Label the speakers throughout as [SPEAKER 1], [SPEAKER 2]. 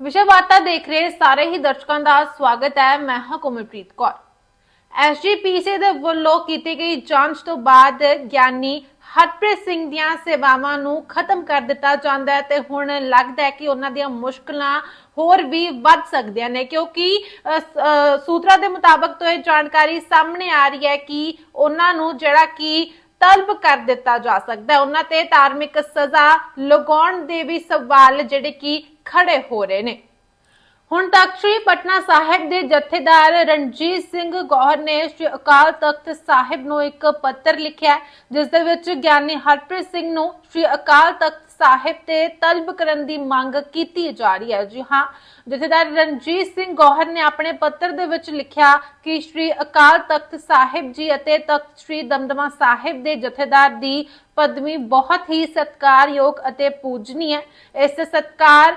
[SPEAKER 1] ਵਿਸ਼ੇ ਵਾਰਤਾ ਦੇਖ ਰਹੇ ਸਾਰੇ ਹੀ ਦਰਸ਼ਕਾਂ ਦਾ ਸਵਾਗਤ ਹੈ। ਮੈਂ ਹਾਂ ਕੋਮਲਪ੍ਰੀਤ ਕੌਰ। ਐਸਜੀਪੀਸੀ ਦੇ ਵੱਲੋਂ ਕੀਤੀ ਗਈ ਜਾਂਚ ਤੋਂ ਬਾਅਦ ਗਿਆਨੀ ਹਰਪ੍ਰੀਤ ਸਿੰਘ ਦੀਆਂ ਸੇਵਾਵਾਂ ਨੂੰ ਖਤਮ ਕਰ ਦਿੱਤਾ ਜਾਂਦਾ ਹੈ ਤੇ ਹੁਣ ਲੱਗਦਾ ਹੈ ਕਿ ਉਹਨਾਂ ਦੀਆਂ ਮੁਸ਼ਕਲਾਂ ਹੋਰ ਵੀ ਵੱਧ ਸਕਦੀਆਂ ਨੇ ਕਿਉਂਕਿ ਸੂਤਰਾਂ ਦੇ ਮੁਤਾਬਕ ਤੋਂ ਇਹ ਜਾਣਕਾਰੀ ਸਾਹਮਣੇ ਆ ਰਹੀ ਹੈ ਕਿ ਉਹਨਾਂ ਨੂੰ ਜਿਹੜਾ ਕਿ ਤਲਬ ਕਰ ਦਿੱਤਾ ਜਾ ਸਕਦਾ ਹੈ। ਉਹਨਾਂ ਤੇ ਧਾਰਮਿਕ ਸਜ਼ਾ ਲਗਾਉਣ ਦੇ ਵੀ ਸਵਾਲ ਜਿਹੜੇ ਕਿ ਖੜੇ ਹੋ ਰਹੇ ਨੇ। ਹੁਣ ਤੱਕ ਸ੍ਰੀ ਪਟਨਾ ਸਾਹਿਬ ਦੇ ਜਥੇਦਾਰ ਰਣਜੀਤ ਸਿੰਘ ਗੌਹਰ ਨੇ ਸ੍ਰੀ ਅਕਾਲ ਤਖਤ ਸਾਹਿਬ ਨੂੰ ਇੱਕ ਪੱਤਰ ਲਿਖਿਆ ਜਿਸ ਦੇ ਵਿੱਚ ਗਿਆਨੀ ਹਰਪ੍ਰੀਤ ਸਿੰਘ ਨੂੰ ਸ੍ਰੀ ਅਕਾਲ ਤਖਤ ਸਾਹਿਬ ਤੇ ਤਲਬ ਕਰਨ ਦੀ ਮੰਗ ਕੀਤੀ ਜਾ ਰਹੀ ਹੈ। ਜੀ ਹਾਂ, ਜਥੇਦਾਰ ਰਣਜੀਤ ਸਿੰਘ ਗੌਹਰ ਨੇ ਆਪਣੇ ਪੱਤਰ ਦੇ ਵਿੱਚ ਲਿਖਿਆ ਕਿ ਸ੍ਰੀ ਅਕਾਲ ਤਖਤ ਸਾਹਿਬ ਜੀ ਅਤੇ ਤਖਤ ਸ੍ਰੀ ਦਮਦਮਾ ਸਾਹਿਬ ਦੇ ਜਥੇਦਾਰ ਦੀ ਪਦਵੀ ਬਹੁਤ ਹੀ ਸਤਿਕਾਰਯੋਗ ਅਤੇ ਪੂਜਨੀ ਹੈ ਇਸ ਸਤਿਕਾਰ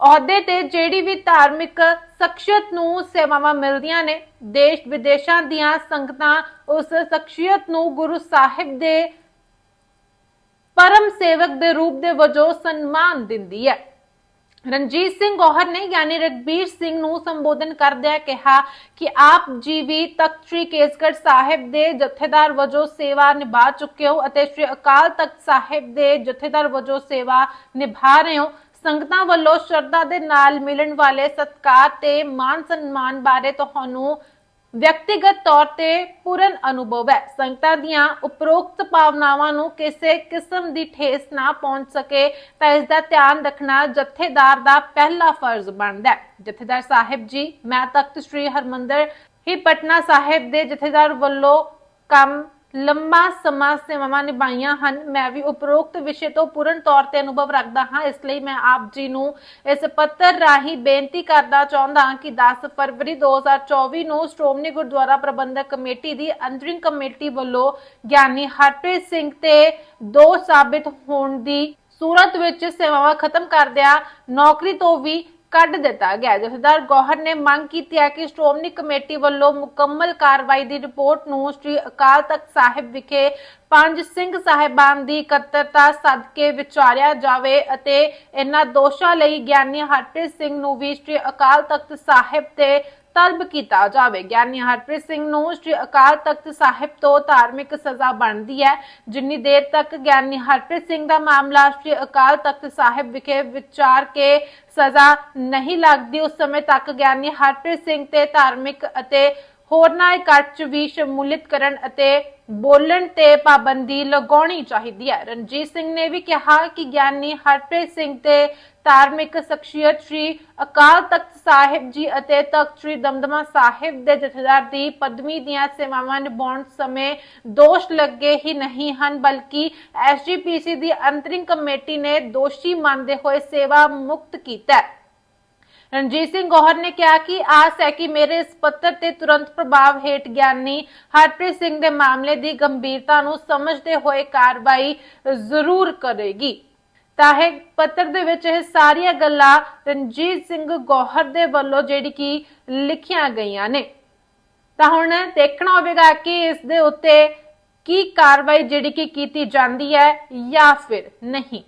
[SPEAKER 1] ਅਹੁਦੇ ਤੇ ਜਿਹੜੀ ਵੀ ਧਾਰਮਿਕ ਸ਼ਖਸੀਅਤ ਨੂੰ ਸੇਵਾਵਾਂ ਮਿਲਦੀਆਂ ਨੇ, ਦੇਸ਼ ਵਿਦੇਸ਼ਾਂ ਦੀਆਂ ਸੰਗਤਾਂ ਉਸ ਸ਼ਖਸੀਅਤ ਨੂੰ ਗੁਰੂ ਸਾਹਿਬ ਦੇ ਪਰਮ ਸੇਵਕ ਦੇ ਰੂਪ ਦੇ ਵਜੋਂ ਸਨਮਾਨ ਦਿੰਦੀ ਹੈ। ਰਣਜੀਤ ਸਿੰਘ ਗੋਹਰ ਨੇ ਯਾਨੀ ਰਗਬੀਰ ਸਿੰਘ ਨੂੰ ਸੰਬੋਧਨ ਕਰਦਿਆਂ ਕਿਹਾ ਕਿ ਆਪ ਜੀ ਵੀ ਤਖਤ ਸ੍ਰੀ ਕੇਸਗੜ ਸਾਹਿਬ ਦੇ ਜਥੇਦਾਰ ਵਜੋਂ ਸੇਵਾ ਨਿਭਾ ਚੁੱਕੇ ਹੋ ਅਤੇ ਸ੍ਰੀ ਅਕਾਲ ਤਖਤ ਸਾਹਿਬ ਦੇ ਜਥੇਦਾਰ ਵਜੋਂ ਸੇਵਾ ਨਿਭਾ ਰਹੇ ਹੋ। ਸੰਗਤਾਂ ਵੱਲੋਂ ਸ਼ਰਧਾ ਦੇ ਨਾਲ ਮਿਲਣ ਵਾਲੇ ਸਤਕਾਰ ਤੇ ਮਾਨ ਸਨਮਾਨ ਬਾਰੇ ਤੁਹਾਨੂੰ ਵਿਅਕਤੀਗਤ ਤੌਰ ਤੇ ਪੂਰਨ ਅਨੁਭਵ ਹੈ। ਸੰਗਤਾਂ ਦੀਆਂ ਉਪਰੋਕਤ ਭਾਵਨਾਵਾਂ ਨੂੰ ਕਿਸੇ ਕਿਸਮ ਦੀ ਠੇਸ ਨਾ ਪਹੁੰਚ ਸਕੇ, ਤਾਂ ਇਸ ਦਾ ਧਿਆਨ ਰੱਖਣਾ ਜਥੇਦਾਰ ਦਾ ਪਹਿਲਾ ਫਰਜ਼ ਬਣਦਾ ਹੈ। ਜਥੇਦਾਰ ਸਾਹਿਬ ਜੀ, ਮੈਂ ਤਖਤ ਸ੍ਰੀ ਹਰਮੰਦਰ ਹੀ ਪਟਨਾ ਸਾਹਿਬ ਦੇ ਜਥੇਦਾਰ ਵੱਲੋਂ ਕੰਮ ਲੰਮਾ ਸਮਾਂ ਸੇਵਾਵਾਂ ਨਿਭਾਈਆਂ ਹਨ। ਮੈਂ ਵੀ ਉਪਰੋਕਤ ਵਿਸ਼ੇ ਤੋਂ ਪੂਰਨ ਤੌਰ ਤੇ ਅਨੁਭਵ ਰੱਖਦਾ ਹਾਂ। ਇਸ ਲਈ ਮੈਂ ਆਪ ਜੀ ਨੂੰ ਇਸ ਪੱਤਰ ਰਾਹੀਂ ਬੇਨਤੀ ਕਰਦਾ ਚਾਹੁੰਦਾ ਹਾਂ ਕਿ 10 ਫਰਵਰੀ 2024 ਨੂੰ ਸ਼੍ਰੋਮਣੀ ਗੁਰਦੁਆਰਾ ਪ੍ਰਬੰਧਕ ਕਮੇਟੀ ਦੀ ਅੰਤਰਿੰਗ ਕਮੇਟੀ ਵੱਲੋਂ ਗਿਆਨੀ ਹਰਪ੍ਰੀਤ ਸਿੰਘ ਤੇ ਦੋ ਸਾਬਿਤ ਹੋਣ ਦੀ ਸੂਰਤ ਵਿੱਚ ਸੇਵਾਵਾਂ ਖਤਮ ਕਰਦਿਆਂ ਨੌਕਰੀ ਤੋਂ ਵੀ ਕੱਢ ਦਿੱਤਾ ਗਿਆ ਜਥੇਦਾਰ ਗੌਹਰ ਨੇ ਮੰਗ ਕੀਤੀ ਹੈ ਕਿ ਸ਼੍ਰੋਮਣੀ ਕਮੇਟੀ ਵੱਲੋਂ ਮੁਕੰਮਲ ਕਾਰਵਾਈ ਦੀ ਰਿਪੋਰਟ ਨੂੰ ਸ੍ਰੀ ਅਕਾਲ ਤਖਤ ਸਾਹਿਬ ਵਿਖੇ ਪੰਜ ਸਿੰਘ ਸਾਹਿਬਾਨ ਦੀ ਇਕੱਤਰਤਾ ਸਦਕੇ ਵਿਚਾਰਿਆ ਜਾਵੇ ਅਤੇ ਇਹਨਾਂ ਦੋਸ਼ਾਂ ਲਈ ਗਿਆਨੀ ਹਰਪ੍ਰੀਤ ਸਿੰਘ ਨੂੰ ਵੀ ਸ੍ਰੀ ਅਕਾਲ ਤਖਤ ਸਾਹਿਬ ਤੇ ਤਲਬ ਕੀਤਾ ਜਾਵੇ ਗਿਆਨੀ ਹਰਪ੍ਰੀਤ ਸਿੰਘ ਨੂੰ ਸ੍ਰੀ ਅਕਾਲ ਤਖਤ ਸਾਹਿਬ ਤੋਂ ਧਾਰਮਿਕ ਸਜ਼ਾ ਬਣਦੀ ਹੈ। ਜਿੰਨੀ ਦੇਰ ਤੱਕ ਗਿਆਨੀ ਹਰਪ੍ਰੀਤ ਸਿੰਘ ਦਾ ਮਾਮਲਾ ਸ੍ਰੀ ਅਕਾਲ ਤਖਤ ਸਾਹਿਬ ਵਿਖੇ ਵਿਚਾਰ ਕੇ ਸਜ਼ਾ ਨਹੀਂ ਲੱਗਦੀ, ਉਸ ਸਮੇਂ ਤੱਕ ਗਿਆਨੀ ਹਰਪ੍ਰੀਤ ਸਿੰਘ ਤੇ ਧਾਰਮਿਕ ਅਤੇ ਹੋਰਨਾਂ ਇਕੱਠ 'ਚ ਵੀ ਸ਼ਮੂਲੀਅਤ ਕਰਨ ਅਤੇ ਬੋਲਣ ਤੇ ਪਾਬੰਦੀ ਲਗਾਉਣੀ ਚਾਹੀਦੀ ਹੈ। ਰਣਜੀਤ ਸਿੰਘ ਨੇ ਵੀ ਕਿਹਾ ਕਿ ਗਿਆਨੀ ਹਰਪ੍ਰੀਤ ਸਿੰਘ ਤੇ ਧਾਰਮਿਕ ਸ਼ਖਸੀਅਤ ਸ੍ਰੀ ਅਕਾਲ ਤਖਤ ਸਾਹਿਬ ਜੀ ਅਤੇ ਤਖਤ ਸ੍ਰੀ ਦਮਦਮਾ ਸਾਹਿਬ ਦੇ ਜਥੇਦਾਰ ਦੀ ਪਦਵੀ ਦੀਆਂ ਸੇਵਾਵਾਂ ਨਿਭਾਉਣ ਸਮੇਂ ਦੋਸ਼ ਲੱਗੇ ਹੀ ਨਹੀਂ ਹਨ, ਬਲਕਿ ਐਸਜੀਪੀਸੀ ਦੀ ਅੰਤਰਿੰਗ ਕਮੇਟੀ ਨੇ ਦੋਸ਼ੀ ਮੰਨਦੇ ਹੋਏ ਸੇਵਾ ਮੁਕਤ ਕੀਤਾ ਰਣਜੀਤ ਸਿੰਘ ਗੋਹਰ ਨੇ ਕਿਹਾ ਕਿ ਆਸ ਹੈ ਕਿ ਮੇਰੇ ਇਸ ਪੱਤਰ ਤੇ ਤੁਰੰਤ ਪ੍ਰਭਾਵ ਹੇਠ ਗਿਆਨੀ ਹਰਪ੍ਰੀਤ ਸਿੰਘ ਦੇ ਮਾਮਲੇ ਦੀ ਗੰਭੀਰਤਾ ਨੂੰ ਸਮਝਦੇ ਹੋਏ ਕਾਰਵਾਈ ਜ਼ਰੂਰ ਕਰੇਗੀ। ਤਾਂ ਇਹ ਪੱਤਰ ਦੇ ਵਿੱਚ ਇਹ ਸਾਰੀਆਂ ਗੱਲਾਂ ਰਣਜੀਤ ਸਿੰਘ ਗੋਹਰ ਦੇ ਵੱਲੋਂ ਜਿਹੜੀ ਕਿ ਲਿਖੀਆਂ ਗਈਆਂ ਨੇ। ਤਾਂ ਹੁਣ ਦੇਖਣਾ ਹੋਵੇਗਾ ਕਿ ਇਸ ਦੇ ਉੱਤੇ ਕੀ ਕਾਰਵਾਈ ਜਿਹੜੀ ਕਿ ਕੀਤੀ ਜਾਂਦੀ ਹੈ ਜਾਂ ਫਿਰ ਨਹੀਂ।